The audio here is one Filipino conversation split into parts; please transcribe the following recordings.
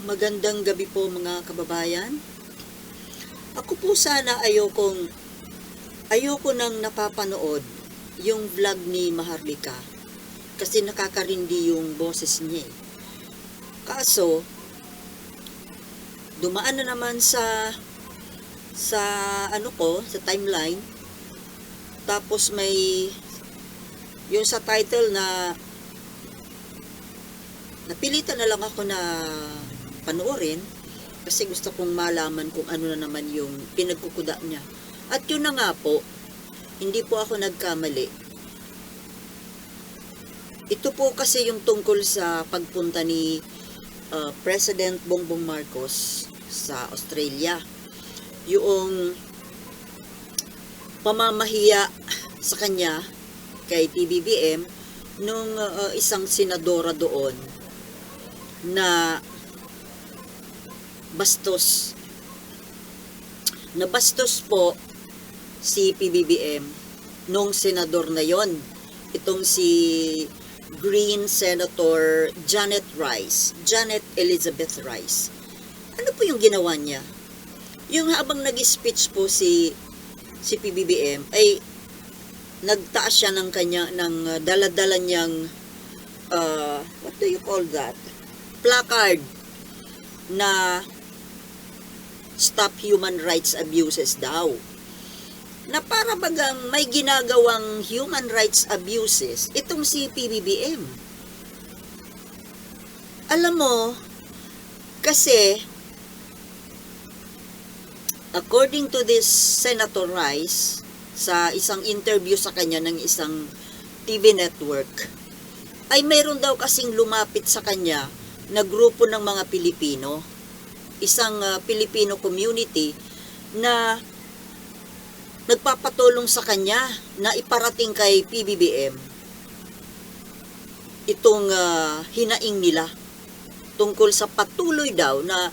Magandang gabi po mga kababayan. Ako po sana ayokong ayoko nang napapanood yung vlog ni Maharlika kasi nakakarindi yung boses niya. eh. Kaso dumaan na naman sa sa ano ko, sa timeline. Tapos may yung sa title na napilitan na lang ako na panoorin kasi gusto kong malaman kung ano na naman yung pinagkukuda niya. At yun na nga po, hindi po ako nagkamali. Ito po kasi yung tungkol sa pagpunta ni uh, President Bongbong Marcos sa Australia. Yung pamamahiya sa kanya kay PBBM nung uh, isang senadora doon na bastos. Na bastos po si PBBM nung senador na yon. Itong si Green Senator Janet Rice Janet Elizabeth Rice. Ano po yung ginawa niya? Yung habang nag-speech po si si PBBM ay nagtaas siya ng kanya ng uh, daladala niyang uh, what do you call that? Placard na stop human rights abuses daw. Na para bagang may ginagawang human rights abuses itong si PBBM. Alam mo, kasi according to this Senator Rice sa isang interview sa kanya ng isang TV network, ay mayroon daw kasing lumapit sa kanya na grupo ng mga Pilipino, isang uh, Filipino community na nagpapatulong sa kanya na iparating kay PBBM itong uh, hinaing nila tungkol sa patuloy daw na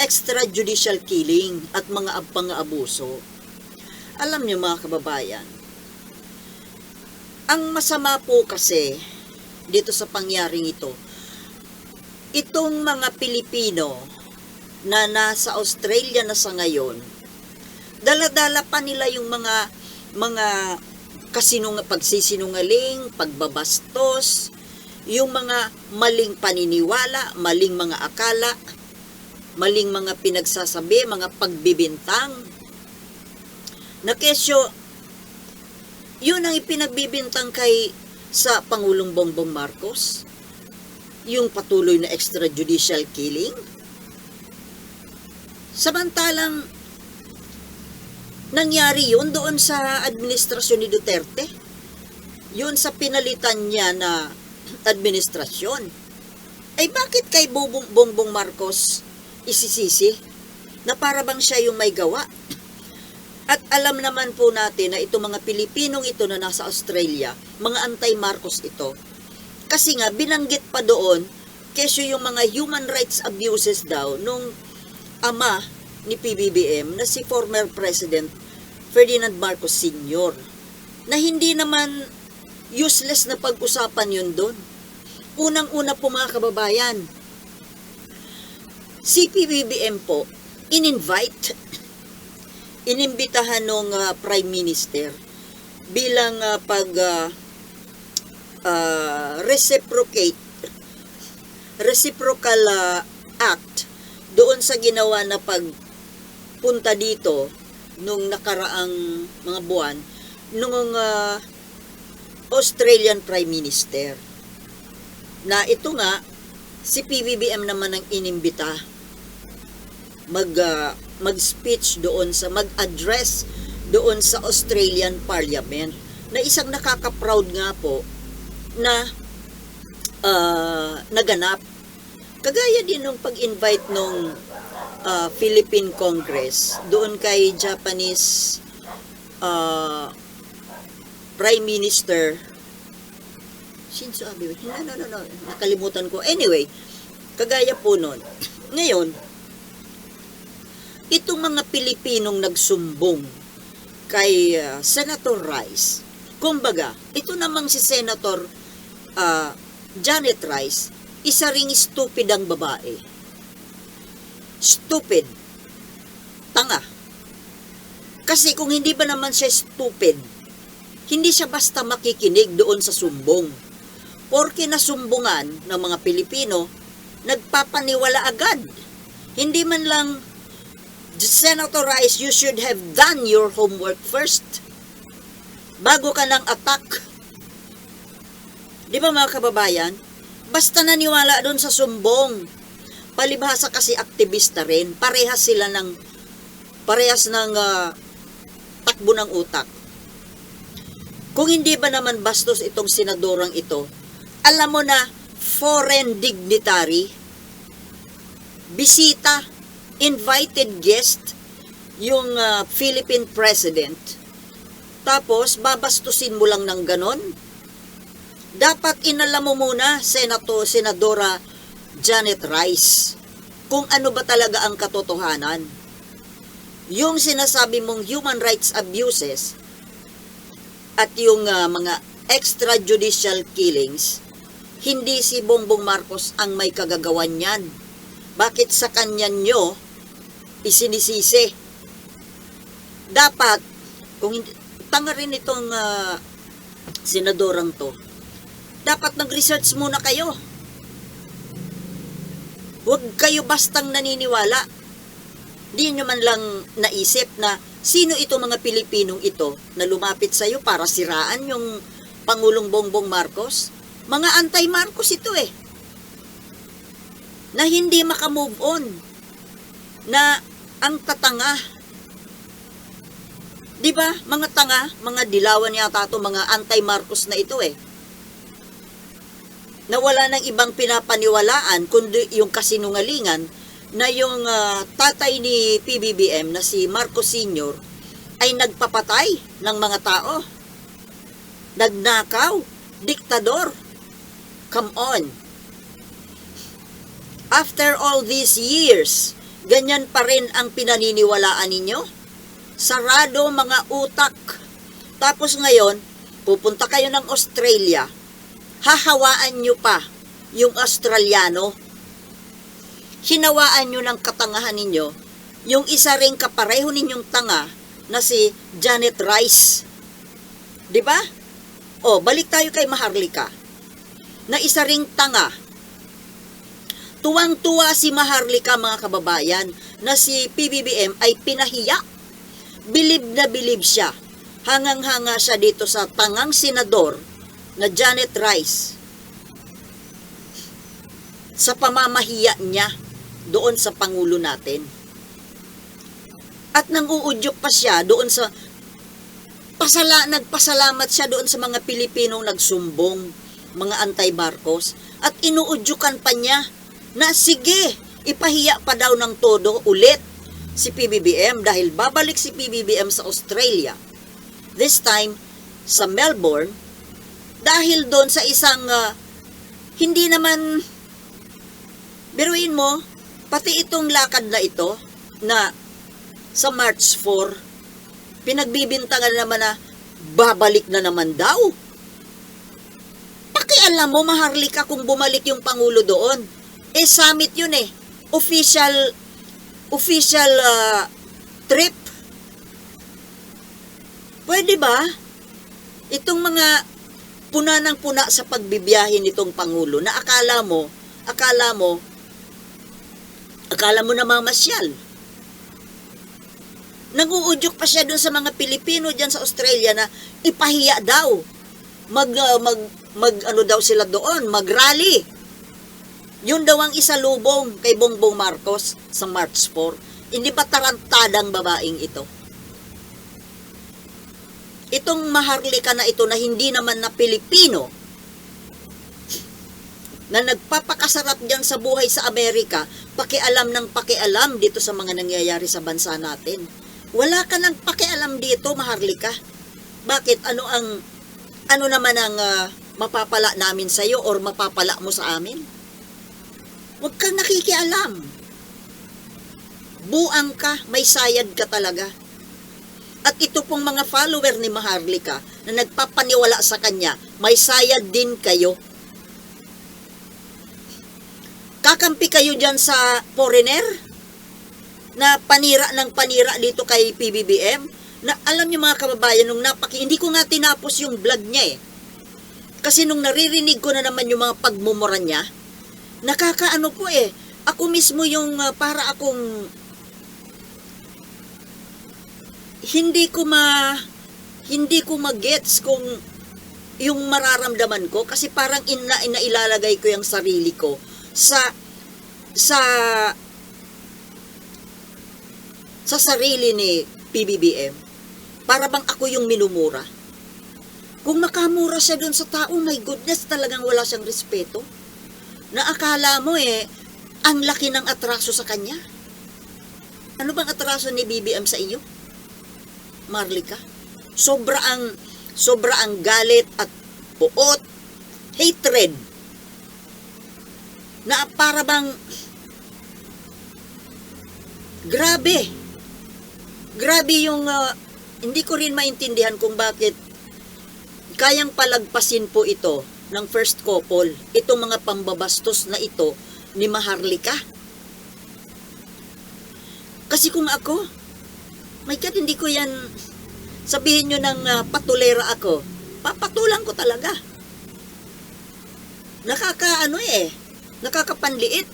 extrajudicial killing at mga pang-abuso. Alam niyo mga kababayan, ang masama po kasi dito sa pangyaring ito, itong mga Pilipino na nasa Australia na sa ngayon, daladala pa nila yung mga mga kasinung pagsisinungaling, pagbabastos, yung mga maling paniniwala, maling mga akala, maling mga pinagsasabi, mga pagbibintang. Na kesyo, yun ang ipinagbibintang kay sa Pangulong Bongbong Marcos yung patuloy na extrajudicial killing. Samantalang nangyari yun doon sa administrasyon ni Duterte. Yun sa pinalitan niya na administrasyon. Ay bakit kay Bongbong, Bongbong Marcos isisisi na para bang siya yung may gawa? At alam naman po natin na itong mga Pilipinong ito na nasa Australia, mga anti-Marcos ito, kasi nga, binanggit pa doon, kesyo yung mga human rights abuses daw nung ama ni PBBM na si former President Ferdinand Marcos Sr. Na hindi naman useless na pag-usapan yun doon. Unang-una po mga kababayan, si PBBM po, in-invite, inimbitahan ng uh, Prime Minister bilang uh, pag uh, uh, reciprocate reciprocal uh, act doon sa ginawa na pagpunta dito nung nakaraang mga buwan nung uh, Australian Prime Minister na ito nga si PBBM naman ang inimbita mag uh, mag-speech doon sa mag-address doon sa Australian Parliament na isang nakaka-proud nga po na uh, naganap. Kagaya din nung pag-invite nung uh, Philippine Congress doon kay Japanese uh, Prime Minister Shinzo Abe. No, no, no, no. Nakalimutan ko. Anyway, kagaya po nun. Ngayon, itong mga Pilipinong nagsumbong kay uh, Senator Rice, kumbaga, ito namang si Senator uh, Janet Rice, isa ring stupid ang babae. stupid. Tanga. Kasi kung hindi ba naman siya stupid, hindi siya basta makikinig doon sa sumbong. Porke nasumbungan ng mga Pilipino, nagpapaniwala agad. Hindi man lang, Senator Rice, you should have done your homework first. Bago ka nang attack. Di ba mga kababayan? Basta naniwala doon sa sumbong. Palibhasa kasi aktivista rin. Parehas sila ng, parehas ng ah, takbo ng utak. Kung hindi ba naman bastos itong senadorang ito, alam mo na foreign dignitary, bisita, invited guest, yung ah, Philippine President, tapos babastusin mo lang ng ganon? Dapat inalam mo muna, Senato, Senadora Janet Rice, kung ano ba talaga ang katotohanan. Yung sinasabi mong human rights abuses, at yung ah, mga extrajudicial killings, hindi si Bongbong Marcos ang may kagagawan niyan. Bakit sa kanya nyo isinisisi? Dapat, kung tanga rin itong ah, senadorang to, dapat nag-research muna kayo. Huwag kayo bastang naniniwala. Di nyo man lang naisip na sino itong mga Pilipinong ito na lumapit sa iyo para siraan yung Pangulong Bongbong Marcos? Mga anti-Marcos ito eh. Na hindi makamove on. Na ang tatanga. Di ba? Mga tanga, mga dilawan yata ito, mga anti-Marcos na ito eh na wala ng ibang pinapaniwalaan kundi yung kasinungalingan na yung ah, tatay ni PBBM na si Marcos Sr. ay nagpapatay ng mga tao. Nagnakaw, diktador. Come on. After all these years, ganyan pa rin ang pinaniniwalaan ninyo? Sarado mga utak. Tapos ngayon, pupunta kayo ng Australia, hahawaan nyo pa yung Australiano. Hinawaan nyo ng katangahan ninyo yung isa ring kapareho ninyong tanga na si Janet Rice. 'Di ba? O, balik tayo kay Maharlika. Na isa ring tanga. Tuwang-tuwa si Maharlika mga kababayan na si PBBM ay pinahiya. Bilib na bilib siya. Hangang-hanga siya dito sa tangang senador na Janet Rice sa pamamahiya niya doon sa Pangulo natin. At nanguudyok pa siya doon sa pasala, nagpasalamat siya doon sa mga Pilipinong nagsumbong, mga anti-Marcos, at inuudyukan pa niya na sige, ipahiya pa daw ng todo ulit si PBBM dahil babalik si PBBM sa Australia. This time, sa Melbourne, dahil doon sa isang ah, hindi naman biruin mo pati itong lakad na ito na sa March 4 pinagbibintangan naman na babalik na naman daw. Pakialam mo maharlika kung bumalik yung Pangulo doon. Eh summit yun eh. Official official ah, trip. Pwede ba? Itong mga puna ng puna sa pagbibiyahe nitong Pangulo na akala mo, akala mo, akala mo na mamasyal. Nanguudyok pa siya dun sa mga Pilipino dyan sa Australia na ipahiya daw. Mag, uh, mag, mag ano daw sila doon, mag-rally. Yun daw ang isalubong kay Bongbong Marcos sa March 4. Hindi ba tarantadang babaeng ito? Itong maharlika na ito na hindi naman na Pilipino na nagpapakasarap dyan sa buhay sa Amerika, pakialam ng pakialam dito sa mga nangyayari sa bansa natin. Wala ka ng pakialam dito, maharlika. Bakit? Ano ang, ano naman ang ah, mapapala namin sa iyo or mapapala mo sa amin? Huwag kang nakikialam. Buang ka, may sayad ka talaga. At ito pong mga follower ni Maharlika na nagpapaniwala sa kanya, may sayad din kayo. Kakampi kayo dyan sa foreigner? na panira ng panira dito kay PBBM na alam niyo mga kababayan nung napaki hindi ko nga tinapos yung vlog niya eh kasi nung naririnig ko na naman yung mga pagmumura niya nakakaano po eh ako mismo yung ah, para akong hindi ko ma hindi ko magets kung yung mararamdaman ko kasi parang ina, inailalagay ko yung sarili ko sa sa sa sarili ni PBBM para bang ako yung minumura. Kung makamura siya doon sa tao my goodness talagang wala siyang respeto. Na akala mo eh ang laki ng atraso sa kanya. Ano bang atraso ni BBM sa iyo Marlika sobra ang sobra ang galit at puot, hatred, na para bang, grabe, grabe yung, ah, hindi ko rin maintindihan kung bakit kayang palagpasin po ito ng first couple, itong mga pambabastos na ito ni Maharlika. Kasi kung ako, my God, hindi ko yan, sabihin nyo ng ah, patulera ako, papatulan ko talaga. Nakakaano eh, nakakapanliit.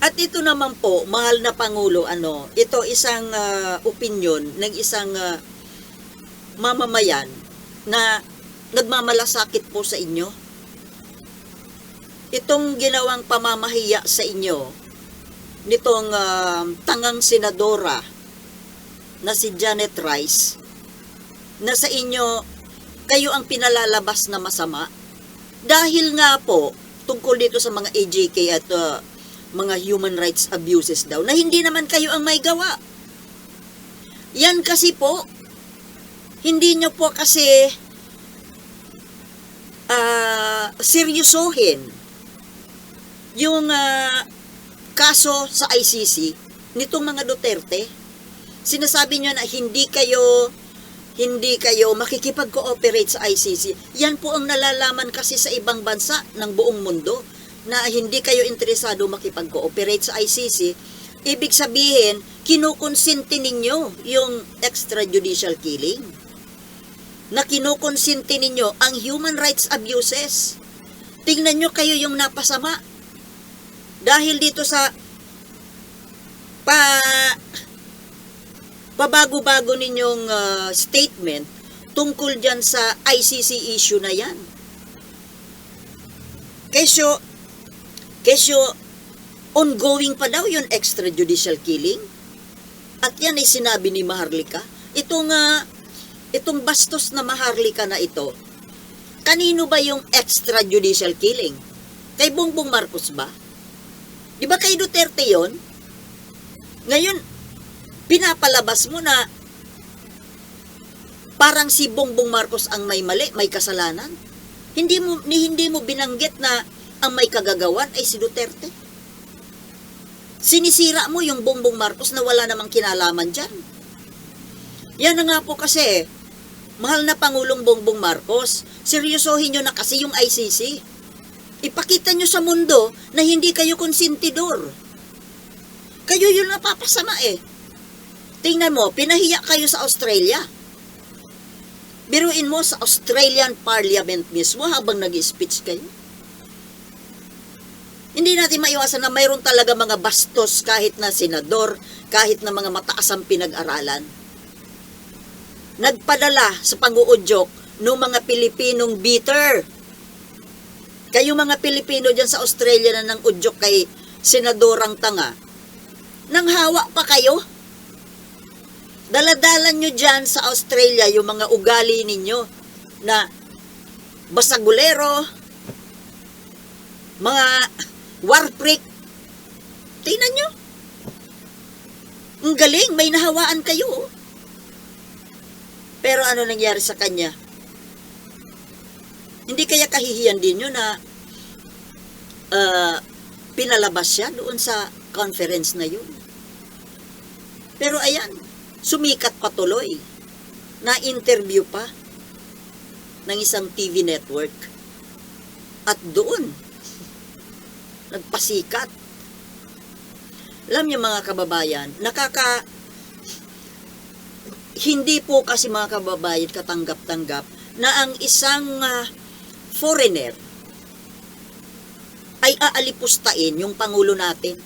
At ito naman po, mahal na Pangulo, ano, ito isang ah, opinion ng isang ah, mamamayan na nagmamalasakit po sa inyo. Itong ginawang pamamahiya sa inyo, nitong ah, tangang senadora na si Janet Rice na sa inyo kayo ang pinalalabas na masama dahil nga po tungkol dito sa mga AJK at ah, mga human rights abuses daw na hindi naman kayo ang may gawa. Yan kasi po hindi nyo po kasi ah seryosohin yung ah, kaso sa ICC nitong mga Duterte. Sinasabi nyo na hindi kayo hindi kayo makikipag-cooperate sa ICC. Yan po ang nalalaman kasi sa ibang bansa ng buong mundo na hindi kayo interesado makipag-cooperate sa ICC. Ibig sabihin, kinukonsinti ninyo yung extrajudicial killing. Na kinukonsinti ninyo ang human rights abuses. Tingnan nyo kayo yung napasama dahil dito sa pa pabago-bago ninyong ah, statement tungkol dyan sa ICC issue na yan. Kesyo, kesyo, ongoing pa daw yung extrajudicial killing. At yan ay sinabi ni Maharlika. Itong, nga itong bastos na Maharlika na ito, kanino ba yung extrajudicial killing? Kay Bongbong Marcos ba? Di ba kay Duterte yon? Ngayon, pinapalabas mo na parang si Bongbong Marcos ang may mali, may kasalanan. Hindi mo ni hindi mo binanggit na ang may kagagawan ay si Duterte. Sinisira mo yung Bongbong Marcos na wala namang kinalaman diyan. Yan na nga po kasi, mahal na Pangulong Bongbong Marcos, seryosohin nyo na kasi yung ICC. Ipakita nyo sa mundo na hindi kayo konsentidor. Kayo yung napapasama eh. Tingnan mo, pinahiya kayo sa Australia. Biruin mo sa Australian Parliament mismo habang nag-speech kayo. Hindi natin maiwasan na mayroon talaga mga bastos kahit na senador, kahit na mga mataas ang pinag-aralan. Nagpadala sa pang-uudyok ng mga Pilipinong bitter. Kayo mga Pilipino dyan sa Australia na nang udyok kay Senadorang Tanga, nang hawa pa kayo? Daladalan nyo dyan sa Australia yung mga ugali ninyo na basagulero, mga warprick. Tingnan nyo. Ang galing, may nahawaan kayo. Pero ano nangyari sa kanya? Hindi kaya kahihiyan din yun na ah, pinalabas siya doon sa conference na yun. Pero ayan, sumikat patuloy. Na-interview pa ng isang TV network. At doon, nagpasikat. Alam niyo mga kababayan, nakaka hindi po kasi mga kababayan katanggap-tanggap na ang isang ah, foreigner ay aalipustain yung pangulo natin.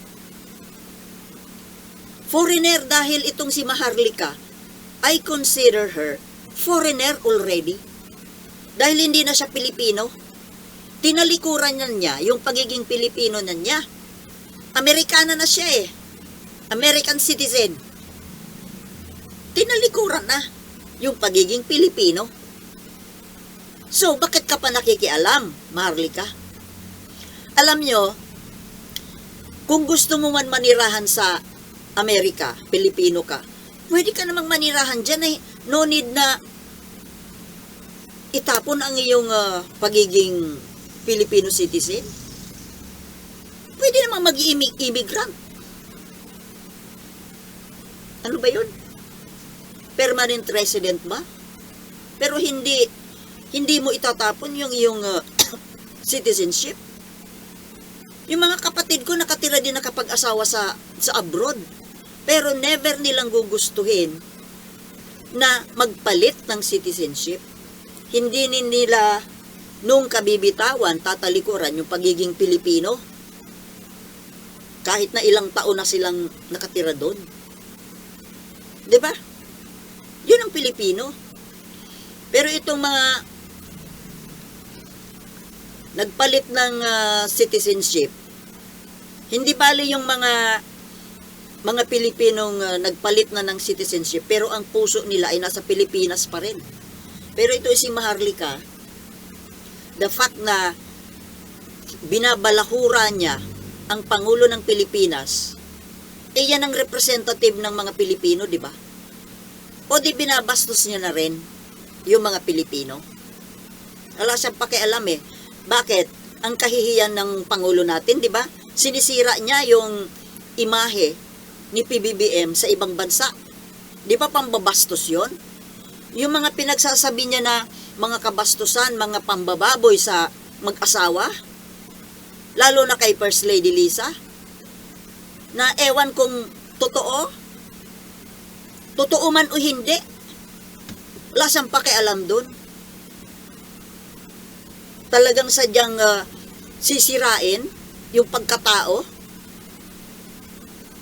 Foreigner dahil itong si Maharlika, I consider her foreigner already. Dahil hindi na siya Pilipino. Tinalikuran na niya yung pagiging Pilipino na niya. Amerikana na siya eh. American citizen. Tinalikuran na yung pagiging Pilipino. So, bakit ka pa nakikialam, Maharlika? Alam nyo, kung gusto mo man manirahan sa Amerika, Pilipino ka, pwede ka namang manirahan dyan eh. No need na itapon ang iyong ah, pagiging Filipino citizen. Pwede namang mag-immigrant. Ano ba yun? Permanent resident ba? Pero hindi hindi mo itatapon yung iyong ah, citizenship. Yung mga kapatid ko nakatira din nakapag-asawa sa sa abroad. Pero never nilang gugustuhin na magpalit ng citizenship. Hindi ni nila nung kabibitawan tatalikuran yung pagiging Pilipino. Kahit na ilang taon na silang nakatira doon. 'Di ba? Yun ang Pilipino. Pero itong mga nagpalit ng ah, citizenship, hindi bali yung mga mga Pilipinong ah, nagpalit na ng citizenship pero ang puso nila ay nasa Pilipinas pa rin. Pero ito si Maharlika, the fact na binabalahura niya ang Pangulo ng Pilipinas, eh yan ang representative ng mga Pilipino, di ba? O di binabastos niya na rin yung mga Pilipino. Wala siyang pakialam eh. Bakit? Ang kahihiyan ng Pangulo natin, di ba? Sinisira niya yung imahe ni PBBM sa ibang bansa. Di ba pambabastos yon? Yung mga pinagsasabi niya na mga kabastusan, mga pambababoy sa mag-asawa, lalo na kay First Lady Lisa, na ewan kung totoo, totoo man o hindi, wala siyang pakialam doon. Talagang sadyang ah, sisirain yung pagkatao.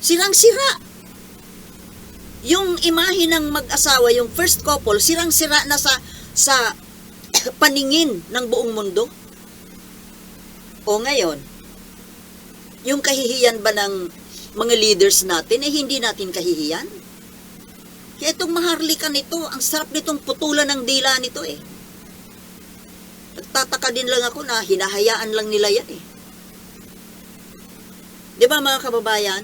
Sirang-sira. Yung imahe ng mag-asawa, yung first couple, sirang-sira na sa sa paningin ng buong mundo. O ngayon, yung kahihiyan ba ng mga leaders natin, eh hindi natin kahihiyan? Kaya itong maharlika nito, ang sarap nitong putulan ng dila nito eh. Nagtataka din lang ako na hinahayaan lang nila yan eh. Di ba mga kababayan?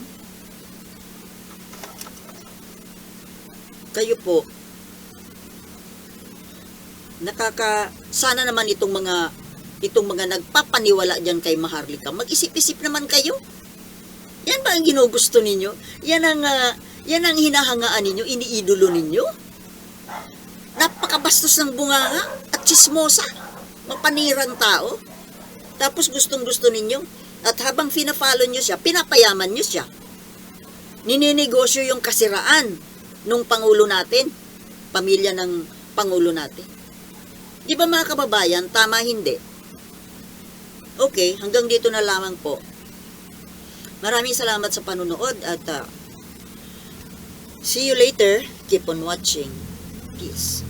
Kayo po, nakaka, sana naman itong mga, itong mga nagpapaniwala dyan kay Maharlika, mag-isip-isip naman kayo. Yan ba ang ginugusto ninyo? Yan ang, ah, yan ang hinahangaan ninyo, iniidolo ninyo? Napakabastos ng bunganga at chismosa. Mapanirang tao. Tapos gustong gusto ninyo. At habang fina-follow nyo siya, pinapayaman nyo siya. Nininegosyo yung kasiraan nung Pangulo natin. Pamilya ng Pangulo natin. Di ba mga kababayan, tama hindi? Okay, hanggang dito na lamang po. Maraming salamat sa panunood at ah, see you later. Keep on watching. Peace.